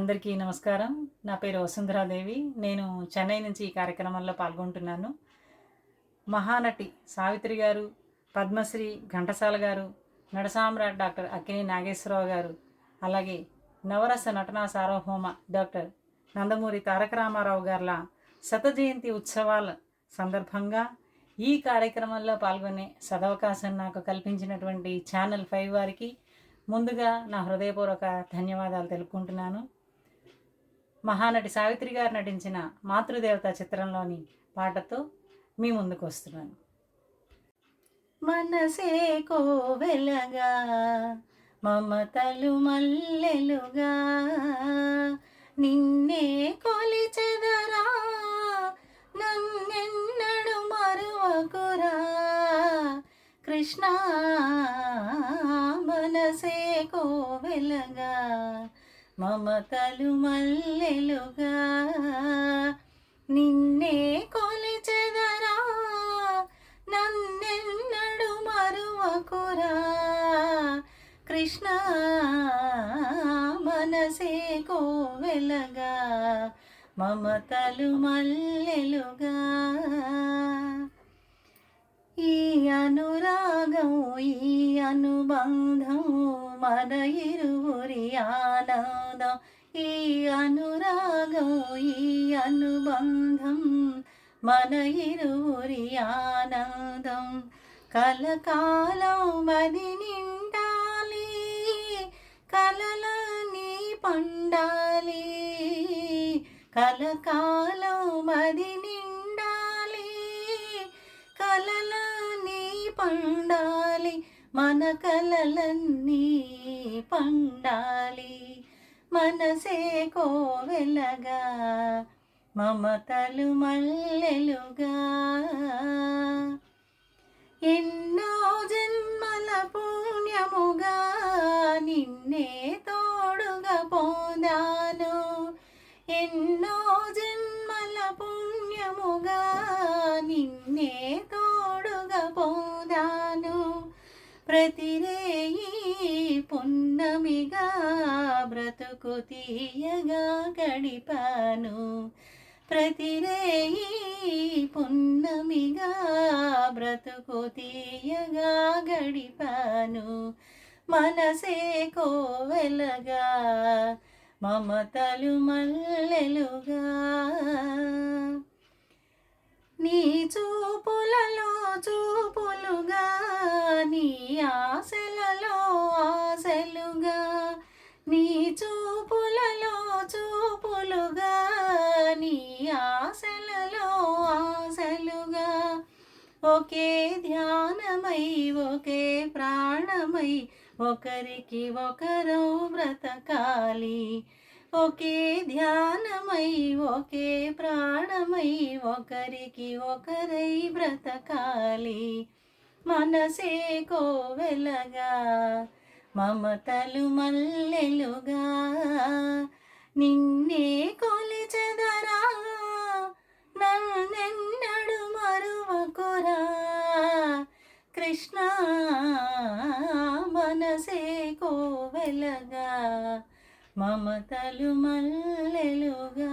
అందరికీ నమస్కారం. నా పేరు వసుంధరాదేవి. నేను చెన్నై నుంచి ఈ కార్యక్రమంలో పాల్గొంటున్నాను. మహానటి సావిత్రి గారు పద్మశ్రీ ఘంటసాల గారు నడసామ్రాట్ డాక్టర్ అక్కిని నాగేశ్వరరావు గారు అలాగే నవరస నటనా సార్వభౌమ డాక్టర్ నందమూరి తారక రామారావు గారుల శత జయంతి ఉత్సవాల సందర్భంగా ఈ కార్యక్రమంలో పాల్గొనే సదవకాశం నాకు కల్పించినటువంటి ఛానల్ ఫైవ్ వారికి ముందుగా నా హృదయపూర్వక ధన్యవాదాలు తెలుపుకుంటున్నాను. మహానటి సావిత్రి గారు నటించిన మాతృదేవత చిత్రంలోని పాటతో మీ ముందుకు వస్తున్నాను. మనసే కోవెలగా మమతలు మల్లెలుగా నిన్నే కొలిచెదరా నన్నెన్నడు మరువకురా. కృష్ణ మనసే కోవెలగా మమతలు మల్లెలుగా నిన్నే కొలిచెదరా నన్నెన్నడు మరువకురా. కృష్ణ మనసే కోవెలగా మమతలు మల్లెలుగా. ఈ అనురాగం ఈ అనుబంధం మన ఇరువురి ఆనందం ఈ అనురాగం ఈ అనుబంధం మన ఇరువురి ఆనందం. కలకాలం మది నిండాలి కలలని పండాలి. కలకాలం మది మన కలలన్నీ పండాలి. మనసే కోవెలగా మమతలు మల్లెలుగా. ఎన్నో జన్మల పుణ్యముగా నిన్నే తోడుగా పోదాను. ఎన్నో జన్మల పుణ్యముగా నిన్నే ప్రతిరేయి పున్నమిగా బ్రతుకు తీయగా గడిపాను. ప్రతిరేయి పున్నమిగా బ్రతుకు తీయగా గడిపాను. మనసే కోవెలగా మమతలు మల్లెలుగా. నీ చూపులలో చూపు ఆశలలో ఆశలుగా నీ చూపులలో చూపులుగా నీ ఆశలలో ఆశలుగా. ఒకే ధ్యానమై ఒకే ప్రాణమై ఒకరికి ఒకరు బ్రతకాలి. ఒకే ధ్యానమై ఒకే ప్రాణమై ఒకరికి ఒకరై బ్రతకాలి. మనసే కోవెలగా మమతలు మల్లెలుగా. నిన్నే కొలిచెదరా నన్నెన్నడు మరువకురా. కృష్ణ మనసే కోవెలగా మమతలు మల్లెలుగా.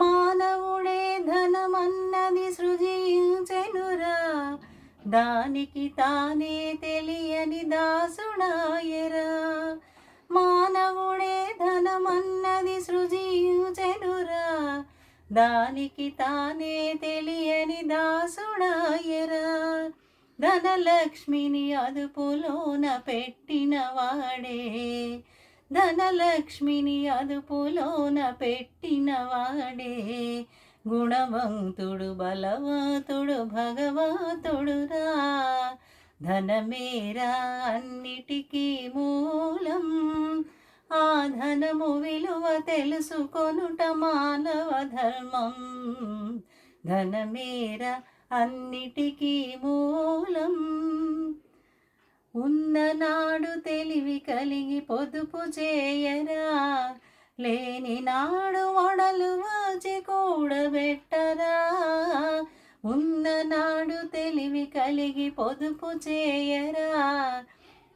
మానవుడే ధనమన్నది సృజించెనురా. దానికి తానే తెలియని దాసుడాయరా. మానవుడే ధనమన్నది సృజించెనురా. దానికి తానే తెలియని దాసుడాయరా. ధనలక్ష్మిని అదుపులోన పెట్టిన వాడే. ధనలక్ష్మిని అదుపులోన పెట్టిన వాడే. గుణవంతుడు బలవంతుడు భగవంతుడురా ధనమేరా అన్నిటికీ మూలం. ఆ ధనము విలువ తెలుసుకొనుట మానవ ధర్మం. ధనమేర అన్నిటికీ మూలం. ఉన్ననాడు తెలివి కలిగి పొదుపు చేయరా? లేని నాడు వడలు వాచి కూడబెట్టరా? ఉన్ననాడు తెలివి కలిగి పొదుపు చేయరా?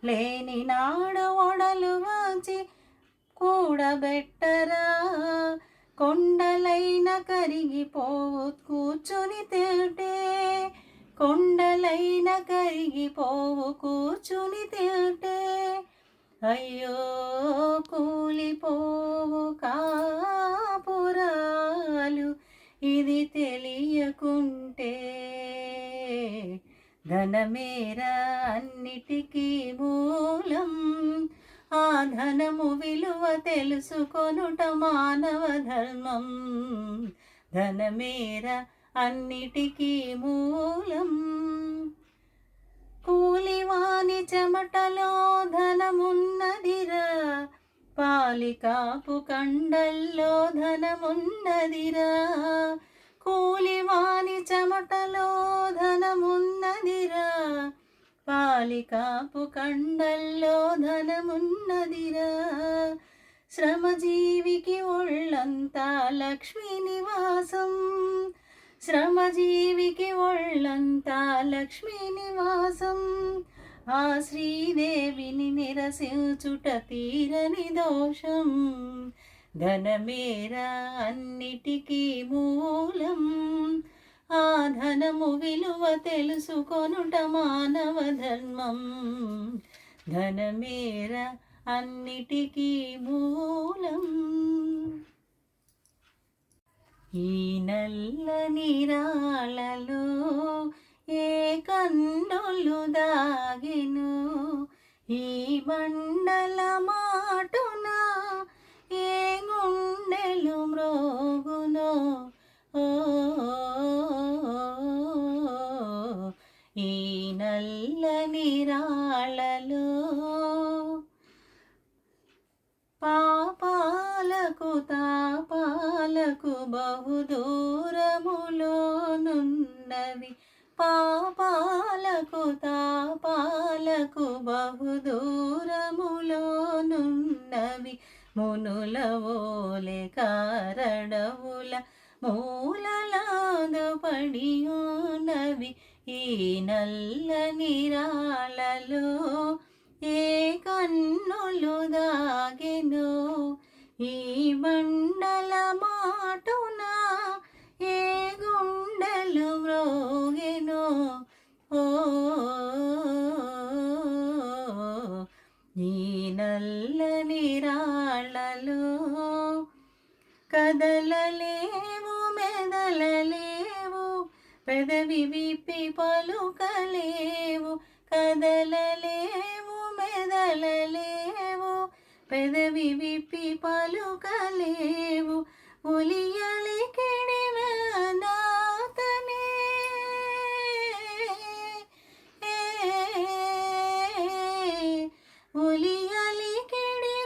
లేని నాడు వడలు వాచి కూడబెట్టరా? కొండలైన కరిగిపోవు కూర్చుని తింటే కొండలైన కరిగిపోవు కూర్చుని తింటే. అయ్యో కూలిపోవు కాపురాలు ఇది తెలియకుంటే. ధనమేర అన్నిటికీ మూలం ఆ ధనము విలువ తెలుసుకొనుట మానవ ధర్మం. ధనమేర అన్నిటికీ మూలం. కూలివాని చెమటలో ధనమున్నదిరా. పాలికాపు కండల్లో ధనమున్నదిరా. కూలివాని చెమటలో ధనమున్నదిరా. పాలికాపు కండల్లో ధనమున్నదిరా. శ్రమజీవికి ఒళ్ళంతా లక్ష్మీ నివాసం శ్రమజీవికి ఒళ్ళంతా లక్ష్మీ నివాసం. ఆ శ్రీదేవిని నిరసించుట తీరని దోషం. ధనమేర అన్నిటికీ మూలం. ఆ ధనము విలువ తెలుసుకొనుట మానవ ధర్మం. ధనమేర అన్నిటికీ మూలం. ఈ నల్ల నిరాళలో ఏ కన్నులు దాగెను? ఈ మండల తాపాలకు బహుదూరములోనున్నవి పాపాలకు తాపాలకు బహుదూరములోనున్నవి మునుల ఓలె కారణవుల మూలలాదు పడి ఈ నల్ల నిరాళలో ఏ కన్నులు దాగెను ఈ పెదవి విప్పి పలుకలేవు కదలలేవు మెదలలేవు. పెదవి విప్పి పలుకలేవు ఉలియలికిడి నాతనే. ఉలియలికిడి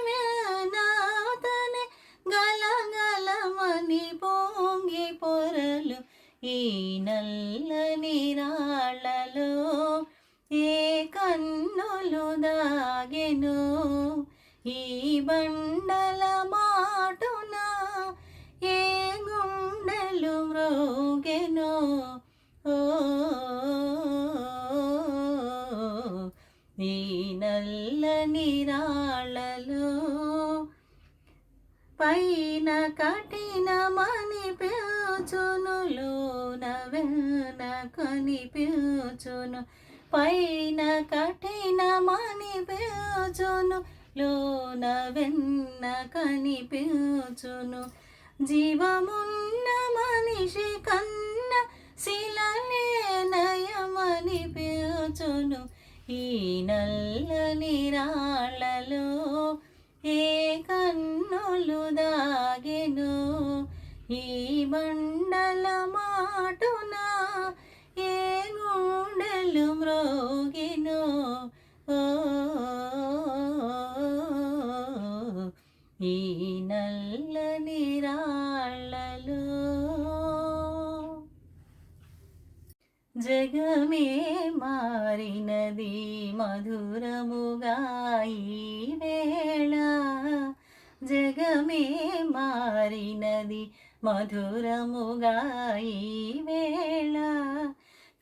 నాతనే. గలగలమని పొంగి పొరలు ఈ నల్ల నిరాళలో ఏ కన్నులు దాగెను? ఈ బండల మాటున ఏ గుండెలు మ్రోగెను? ఓ ఈ నల్ల నిరాళలో పైన కఠినమని పిలుచునులోన వెన కనిపించును. పైన కఠినమని పిలుచును లోన వెన్న కనిపించును. జీవమున్న మనిషి కన్న శిలలే నయమని పిలుచును ఈ నల్ల నిరాళలో ఏ కన్నులు దాగెను. ఈ మండల జగమే మారినది మధురముగాయి వేళ. జగమే మారినది మధురముగాయి వేళ.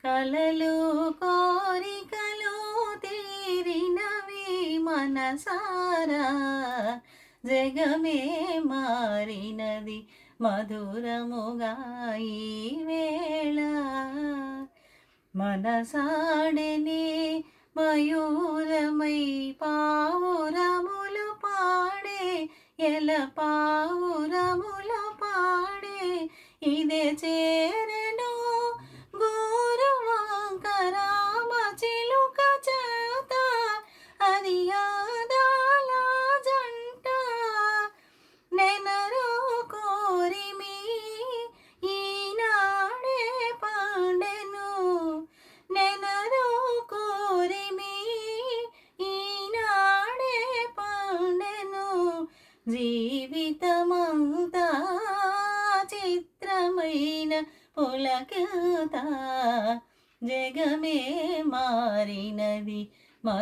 కలలు కోరికలు తీరినవి మనసారా. జగమే మారినది మధురముగాయి వేళ. మనసాడని మయూరమై పావురములు పాడే ఎల పావురములు పాడే ఇదే చేరే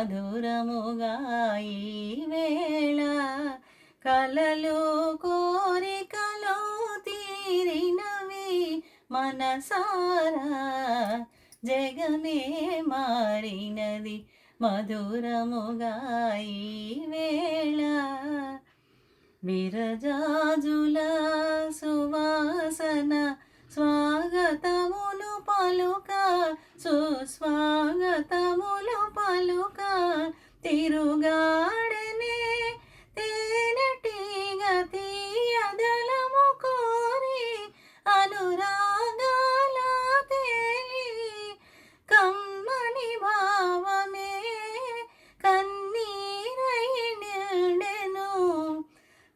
మధురముగా ఈ వేళ కలలు కోరికలు తీరినవి మనసారా. జగమే మారినది మధురముగా ఈ వేళ. విరజాజుల సువాసన స్వాగతములు పలుక సుస్వాగతములు పలుక తిరుగాడనే తేనెటీగ తీయదలము కోరి అనురాగాల తేలి కమ్మని భావమే కన్నీరై నిండెను.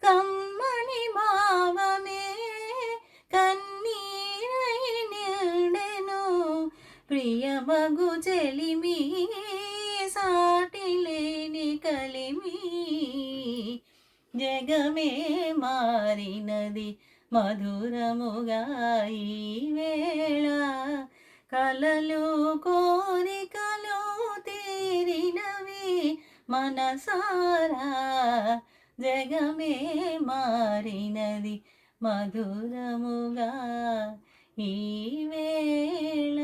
కమ్మని భావమే కన్నీరై నిండెను. ప్రియమగు చెలిమి మధురముగాయి వేళ కలలు కోరికలు తీరినవి మనసారా. జగమే మారినది మధురముగా ఈవేళ